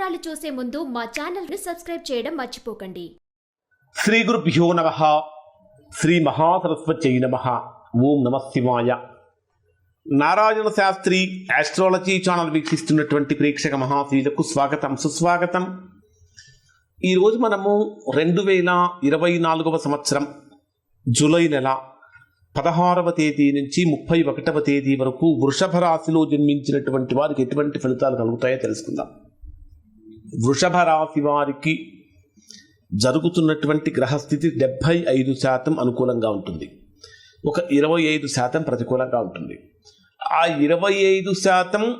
వివరాలు చూసే ముందు మా ఛానల్ని సబ్స్క్రైబ్ చేయడం మర్చిపోకండి. శ్రీ గురుభ్యో నమ. శ్రీ మహాసరస్వతి నమ. ఓం నమ శివాయ. నారాయణ శాస్త్రి ఆస్ట్రాలజీ ఛానల్ వీక్షిస్తున్నటువంటి ప్రేక్షక మహాశీలకు స్వాగతం సుస్వాగతం. ఈరోజు మనము రెండు వేల ఇరవై నాలుగవ సంవత్సరం జూలై నెల పదహారవ తేదీ నుంచి ముప్పై ఒకటవ తేదీ వరకు వృషభ రాశిలో జన్మించినటువంటి వారికి ఎటువంటి ఫలితాలు కలుగుతాయో తెలుసుకుందాం. వృషభ రాశి వారికి జరుగుతున్నటువంటి గ్రహస్థితి డెబ్భై ఐదు శాతం అనుకూలంగా ఉంటుంది. ఒక ఇరవై ఐదు శాతం ప్రతికూలంగా ఉంటుంది. ఆ ఇరవై ఐదు శాతం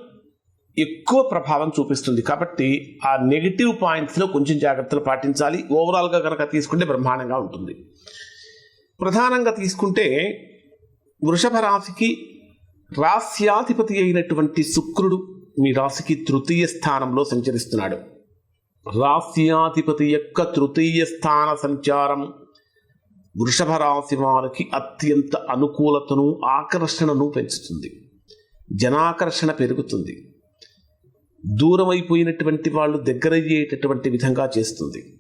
ఎక్కువ ప్రభావం చూపిస్తుంది కాబట్టి ఆ నెగిటివ్ పాయింట్స్లో కొంచెం జాగ్రత్తలు పాటించాలి. ఓవరాల్గా కనుక తీసుకుంటే బ్రహ్మాండంగా ఉంటుంది. ప్రధానంగా తీసుకుంటే వృషభ రాశికి రాస్యాధిపతి అయినటువంటి శుక్రుడు మీ రాశికి తృతీయ స్థానంలో సంచరిస్తున్నాడు. రాశ్యాధిపతి యొక్క తృతీయ స్థాన సంచారం. వృషభ రాశి వారికి అత్యంత అనుకూలతను ఆకర్షణను పెంచుతుంది. జనాకర్షణ పెరుగుతుంది. దూరమైపోయినటువంటి వాళ్ళు దగ్గరయ్యేటటువంటి విధంగా చేస్తుంది.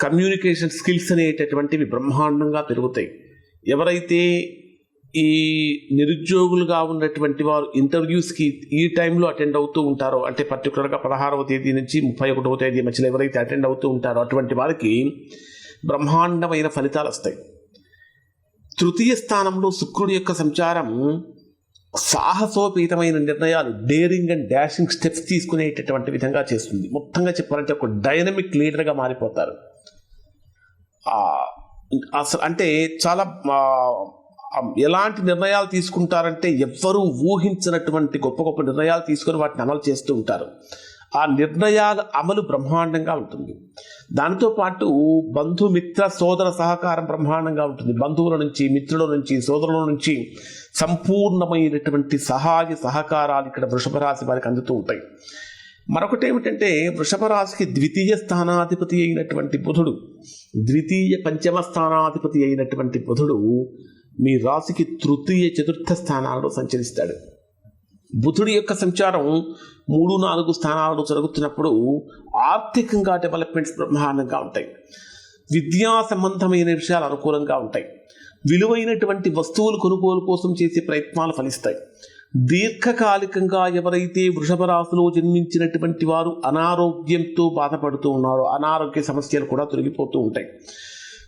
కమ్యూనికేషన్ స్కిల్స్ అనేటటువంటివి బ్రహ్మాండంగా పెరుగుతాయి. ఎవరైతే ఈ నిరుద్యోగులుగా ఉన్నటువంటి వారు ఇంటర్వ్యూస్కి ఈ టైంలో అటెండ్ అవుతూ ఉంటారో అంటే పర్టికులర్గా పదహారవ తేదీ నుంచి ముప్పై ఒకటవ తేదీ మధ్యలో ఎవరైతే అటెండ్ అవుతూ ఉంటారో అటువంటి వారికి బ్రహ్మాండమైన ఫలితాలు వస్తాయి. తృతీయ స్థానంలో శుక్రుడి యొక్క సంచారం సాహసోపేతమైన నిర్ణయాలు డేరింగ్ అండ్ డాషింగ్ స్టెప్స్ తీసుకునేటటువంటి విధంగా చేస్తుంది. మొత్తంగా చెప్పాలంటే ఒక డైనమిక్ లీడర్గా మారిపోతారు. అసలు అంటే చాలా ఎలాంటి నిర్ణయాలు తీసుకుంటారంటే ఎవ్వరూ ఊహించినటువంటి గొప్ప గొప్ప నిర్ణయాలు తీసుకొని వాటిని అమలు చేస్తూ ఉంటారు. ఆ నిర్ణయాల అమలు బ్రహ్మాండంగా ఉంటుంది. దానితో పాటు బంధుమిత్ర సోదర సహకారం బ్రహ్మాండంగా ఉంటుంది. బంధువుల నుంచి మిత్రుల నుంచి సోదరుల నుంచి సంపూర్ణమైనటువంటి సహాయ సహకారాలు ఇక్కడ వృషభ రాశి వారికి అందుతూ ఉంటాయి. మరొకటి ఏమిటంటే వృషభ రాశికి ద్వితీయ స్థానాధిపతి అయినటువంటి బుధుడు ద్వితీయ పంచమ స్థానాధిపతి అయినటువంటి బుధుడు మీ రాశికి తృతీయ చతుర్థ స్థానాలలో సంచరిస్తాడు. బుధుడి యొక్క సంచారం మూడు నాలుగు స్థానాలలో జరుగుతున్నప్పుడు ఆర్థికంగా డెవలప్మెంట్స్ బ్రహ్మాండంగా ఉంటాయి. విద్యా సంబంధమైన విషయాలు అనుకూలంగా ఉంటాయి. విలువైనటువంటి వస్తువులు కొనుగోలు కోసం చేసే ప్రయత్నాలు ఫలిస్తాయి. దీర్ఘకాలికంగా ఎవరైతే వృషభ రాశిలో జన్మించినటువంటి వారు అనారోగ్యంతో బాధపడుతూ ఉన్నారో అనారోగ్య సమస్యలు కూడా తొలగిపోతూ ఉంటాయి.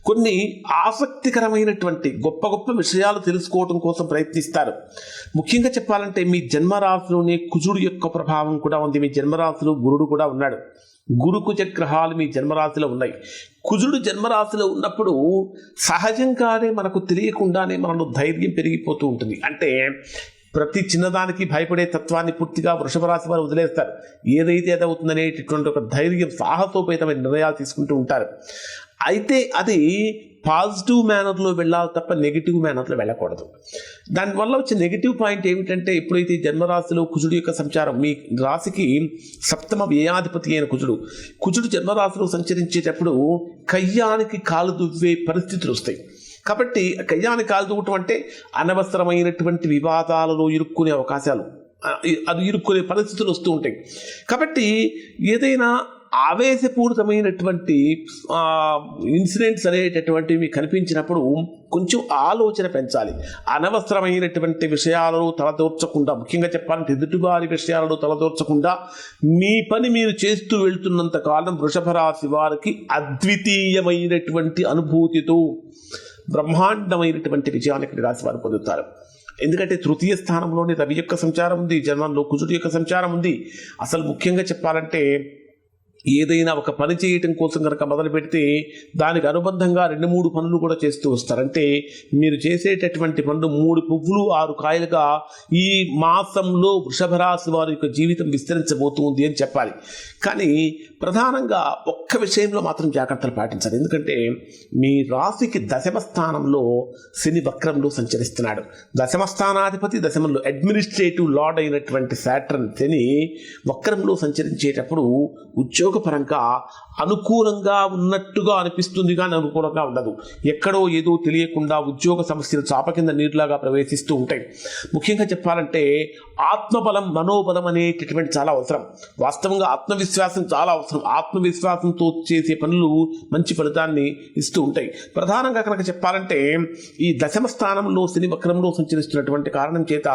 కొన్ని ఆసక్తికరమైనటువంటి గొప్ప గొప్ప విషయాలు తెలుసుకోవడం కోసం ప్రయత్నిస్తారు. ముఖ్యంగా చెప్పాలంటే మీ జన్మరాశిలోనే కుజుడు యొక్క ప్రభావం కూడా ఉంది. మీ జన్మరాశిలో గురుడు కూడా ఉన్నాడు. గురుకుజ గ్రహాలు మీ జన్మరాశిలో ఉన్నాయి. కుజుడు జన్మరాశిలో ఉన్నప్పుడు సహజంగానే మనకు తెలియకుండానే మనలో ధైర్యం పెరిగిపోతూ ఉంటుంది. అంటే ప్రతి చిన్నదానికి భయపడే తత్వాన్ని పూర్తిగా వృషభ రాశి వారు వదిలేస్తారు. ఏదైతే ఏదవుతుందనేటటువంటి ఒక ధైర్యం సాహసోపేతమైన నిర్ణయాలు తీసుకుంటూ ఉంటారు. అయితే అది పాజిటివ్ మేనర్లో వెళ్ళాలి తప్ప నెగిటివ్ మేనర్లో వెళ్ళకూడదు. దానివల్ల వచ్చే నెగిటివ్ పాయింట్ ఏమిటంటే ఎప్పుడైతే జన్మరాశిలో కుజుడు యొక్క సంచారం మీ రాశికి సప్తమ వ్యయాధిపతి అయిన కుజుడు కుజుడు జన్మరాశిలో సంచరించేటప్పుడు కయ్యానికి కాలు దువ్వే పరిస్థితులు వస్తాయి. కాబట్టి కయ్యాన్ని కాలు దువ్వటం అంటే అనవసరమైనటువంటి వివాదాలలో ఇరుక్కునే అవకాశాలు అది ఇరుక్కునే పరిస్థితులు వస్తూ ఉంటాయి. కాబట్టి ఏదైనా ఆవేశపూరితమైనటువంటి ఇన్సిడెంట్స్ అనేటటువంటివి మీకు కనిపించినప్పుడు కొంచెం ఆలోచన పెంచాలి. అనవసరమైనటువంటి విషయాలను తలదూర్చకుండా ముఖ్యంగా చెప్పాలంటే ఎదుటివారి విషయాలను తలదూర్చకుండా మీ పని మీరు చేస్తూ వెళ్తున్నంత కాలం వృషభ రాశి వారికి అద్వితీయమైనటువంటి అనుభూతితో బ్రహ్మాండమైనటువంటి విజయాన్ని ఇక్కడ రాశి వారు పొందుతారు. ఎందుకంటే తృతీయ స్థానంలోనే రవి యొక్క సంచారం ఉంది జన్మంలో కుజుడు యొక్క సంచారం ఉంది. అసలు ముఖ్యంగా చెప్పాలంటే ఏదైనా ఒక పని చేయటం కోసం కనుక మొదలు పెడితే దానికి అనుబంధంగా రెండు మూడు పనులు కూడా చేస్తూ వస్తారంటే మీరు చేసేటటువంటి పనులు మూడు పువ్వులు ఆరు కాయలుగా ఈ మాసంలో వృషభ రాశి వారి యొక్క జీవితం విస్తరించబోతుంది అని చెప్పాలి. కానీ ప్రధానంగా ఒక్క విషయంలో మాత్రం జాగ్రత్తలు పాటించాలి. ఎందుకంటే మీ రాశికి దశమ స్థానంలో శని వక్రంలో సంచరిస్తున్నాడు. దశమ స్థానాధిపతి దశమంలో అడ్మినిస్ట్రేటివ్ లార్డ్ అయినటువంటి శాట్రన్ శని వక్రంలో సంచరించేటప్పుడు ఉద్యోగ ప్రయోగపరంగా అనుకూలంగా ఉన్నట్టుగా అనిపిస్తుంది కానీ అనుకూలంగా ఉండదు. ఎక్కడో ఏదో తెలియకుండా ఉద్యోగ సమస్యలు చాప కింద నీరులాగా ప్రవేశిస్తూ ఉంటాయి. ముఖ్యంగా చెప్పాలంటే ఆత్మబలం మనోబలం అనేటటువంటి చాలా అవసరం. వాస్తవంగా ఆత్మవిశ్వాసం చాలా అవసరం. ఆత్మవిశ్వాసంతో చేసే పనులు మంచి ఫలితాన్ని ఇస్తూ ఉంటాయి. ప్రధానంగా కనుక చెప్పాలంటే ఈ దశమ స్థానంలో శని వక్రంలో సంచరిస్తున్నటువంటి కారణం చేత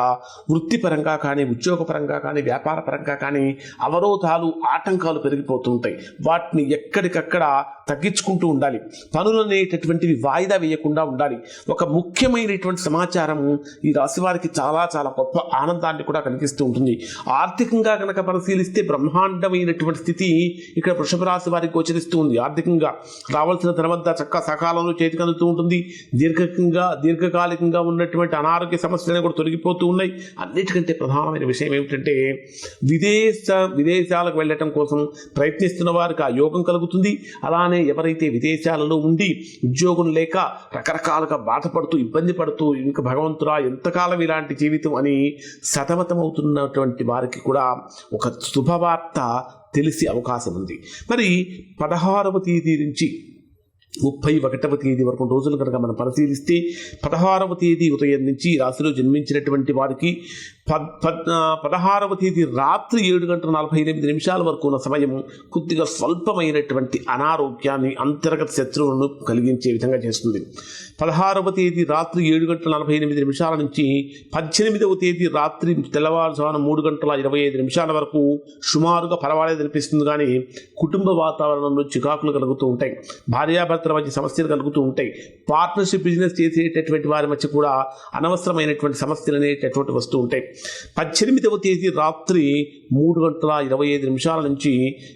వృత్తిపరంగా కానీ ఉద్యోగపరంగా కానీ వ్యాపార పరంగా కానీ అవరోధాలు ఆటంకాలు పెరిగిపోతాయి. పెరిగిపోతుంటాయి వాటిని ఎక్కడికక్కడ తగ్గించుకుంటూ ఉండాలి. పనులు అనేటటువంటివి వాయిదా వేయకుండా ఉండాలి. ఒక ముఖ్యమైనటువంటి సమాచారం ఈ రాశి వారికి చాలా చాలా గొప్ప ఆనందాన్ని కూడా కనిపిస్తూ ఉంటుంది. ఆర్థికంగా కనుక పరిశీలిస్తే బ్రహ్మాండమైనటువంటి స్థితి ఇక్కడ వృషభ రాశి వారికి గోచరిస్తూ ఉంది. ఆర్థికంగా రావాల్సిన ధనమంతా చక్క సకాలంలో చేతికి అందుతూ ఉంటుంది. దీర్ఘకంగా దీర్ఘకాలికంగా ఉన్నటువంటి అనారోగ్య సమస్యలు కూడా తొలగిపోతూ ఉన్నాయి. అన్నిటికంటే ప్రధానమైన విషయం ఏమిటంటే విదేశ విదేశాలకు వెళ్ళటం కోసం ప్రయత్నిస్తున్న వారికి ఆ యోగం కలుగుతుంది. అలానే ఎవరైతే విదేశాలలో ఉండి ఉద్యోగం లేక రకరకాలుగా బాధపడుతూ ఇబ్బంది పడుతూ ఇంక భగవంతురా ఎంతకాలం ఇలాంటి జీవితం అని సతమతమవుతున్నటువంటి వారికి కూడా ఒక శుభవార్త తెలిసే అవకాశం ఉంది. మరి పదహారవ తేదీ నుంచి ముప్పై ఒకటవ తేదీ వరకు రోజులు కనుక మనం పరిశీలిస్తే పదహారవ తేదీ ఉదయం నుంచి రాశిలో జన్మించినటువంటి వారికి పద్ పద్ పదహారవ తేదీ రాత్రి ఏడు గంటల నలభై ఎనిమిది నిమిషాల వరకు ఉన్న సమయం కొద్దిగా స్వల్పమైనటువంటి అనారోగ్యాన్ని అంతర్గత శత్రువులను కలిగించే విధంగా చేస్తుంది. పదహారవ తేదీ రాత్రి ఏడు గంటల నలభై ఎనిమిది నిమిషాల నుంచి పద్దెనిమిదవ తేదీ రాత్రి తెల్లవారుజామున మూడు గంటల ఇరవై ఐదు నిమిషాల వరకు సుమారుగా పర్వాలేదు అనిపిస్తుంది కానీ కుటుంబ వాతావరణంలో చికాకులు కలుగుతూ ఉంటాయి. భార్యాభర్తల మధ్య సమస్యలు కలుగుతూ ఉంటాయి. పార్ట్నర్షిప్ బిజినెస్ చేసేటటువంటి వారి మధ్య కూడా అనవసరమైనటువంటి సమస్యలు అనేటటువంటి వస్తూ ఉంటాయి. పద్దెనిమిదవ తేదీ రాత్రి మూడు గంటల ఇరవై ఐదు నిమిషాల నుంచి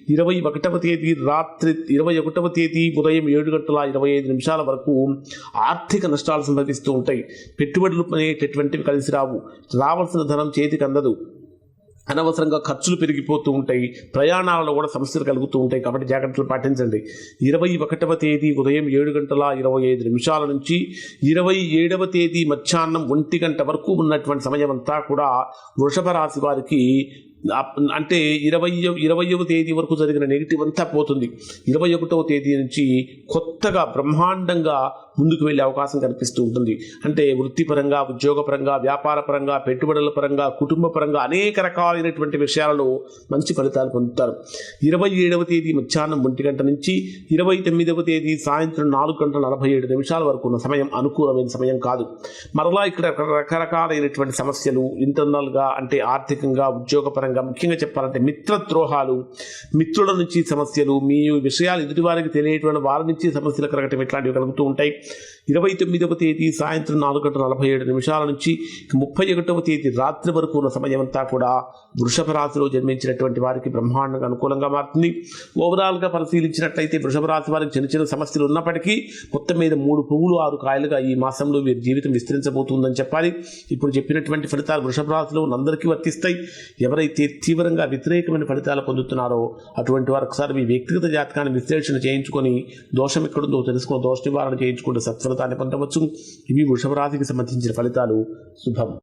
ఇరవై ఒకటవ తేదీ రాత్రి ఇరవై ఒకటవ తేదీ ఉదయం ఏడు గంటల ఇరవై ఐదు నిమిషాల వరకు ఆర్థిక నష్టాలు సంభవిస్తూ ఉంటాయి. పెట్టుబడులు అనేటటువంటివి కలిసి రావు. రావాల్సిన ధనం చేతికి అందదు. అనవసరంగా ఖర్చులు పెరిగిపోతూ ఉంటాయి. ప్రయాణాలలో కూడా సమస్యలు కలుగుతూ ఉంటాయి. కాబట్టి జాగ్రత్తలు పాటించండి. ఇరవై ఒకటవ తేదీ ఉదయం ఏడు గంటల ఇరవై ఐదు నిమిషాల నుంచి ఇరవై ఏడవ తేదీ మధ్యాహ్నం ఒంటి గంట వరకు ఉన్నటువంటి సమయం అంతా కూడా వృషభ రాశి వారికి అంటే ఇరవై ఇరవయవ తేదీ వరకు జరిగిన నెగిటివ్ అంతా పోతుంది. ఇరవై ఒకటవ తేదీ నుంచి కొత్తగా బ్రహ్మాండంగా ముందుకు వెళ్ళే అవకాశం కనిపిస్తూ ఉంటుంది. అంటే వృత్తిపరంగా ఉద్యోగపరంగా వ్యాపార పరంగా పెట్టుబడుల పరంగా కుటుంబ పరంగా అనేక రకాలైనటువంటి విషయాలలో మంచి ఫలితాలు పొందుతారు. ఇరవై ఏడవ తేదీ మధ్యాహ్నం ఒంటి గంట నుంచి ఇరవై తొమ్మిదవ తేదీ సాయంత్రం నాలుగు గంటల నలభై ఏడు నిమిషాల వరకు ఉన్న సమయం అనుకూలమైన సమయం కాదు. మరలా ఇక్కడ రకరకాలైనటువంటి సమస్యలు ఇంటర్నల్గా అంటే ఆర్థికంగా ఉద్యోగపరంగా ముఖ్యంగా చెప్పాలంటే మిత్రద్రోహాలు మిత్రుల నుంచి సమస్యలు మీ విషయాలు ఎదుటివారికి తెలియటువంటి వారి నుంచి సమస్యలు కలగటం ఇట్లాంటివి కలుగుతూ ఉంటాయి. ఇరవై తొమ్మిదవ తేదీ సాయంత్రం నాలుగు గంటల నలభై ఏడు నిమిషాల నుంచి ముప్పై ఒకటవ తేదీ రాత్రి వరకు ఉన్న సమయం అంతా కూడా వృషభ రాశిలో జన్మించినటువంటి వారికి బ్రహ్మాండంగా అనుకూలంగా మారుతుంది. ఓవరాల్గా పరిశీలించినట్లయితే వృషభ రాశి వారికి చిన్న చిన్న సమస్యలు ఉన్నప్పటికీ మొత్తం మీద మూడు పువ్వులు ఆరు కాయలుగా ఈ మాసంలో వీరి జీవితం విస్తరించబోతుందని చెప్పాలి. ఇప్పుడు చెప్పినటువంటి ఫలితాలు వృషభ రాశిలో అందరికీ వర్తిస్తాయి. ఎవరైతే తీవ్రంగా వ్యతిరేకమైన ఫలితాలు పొందుతున్నారో అటువంటి వారు ఒకసారి మీ వ్యక్తిగత జాతకాన్ని విశ్లేషణ చేయించుకొని దోషం ఎక్కడుందో తెలుసుకుని దోష నివారణ చేయించుకుంటే ఫలితాన్ని పొందవచ్చు. ఇవి వృషభ రాశికి సంబంధించిన ఫలితాలు. శుభం.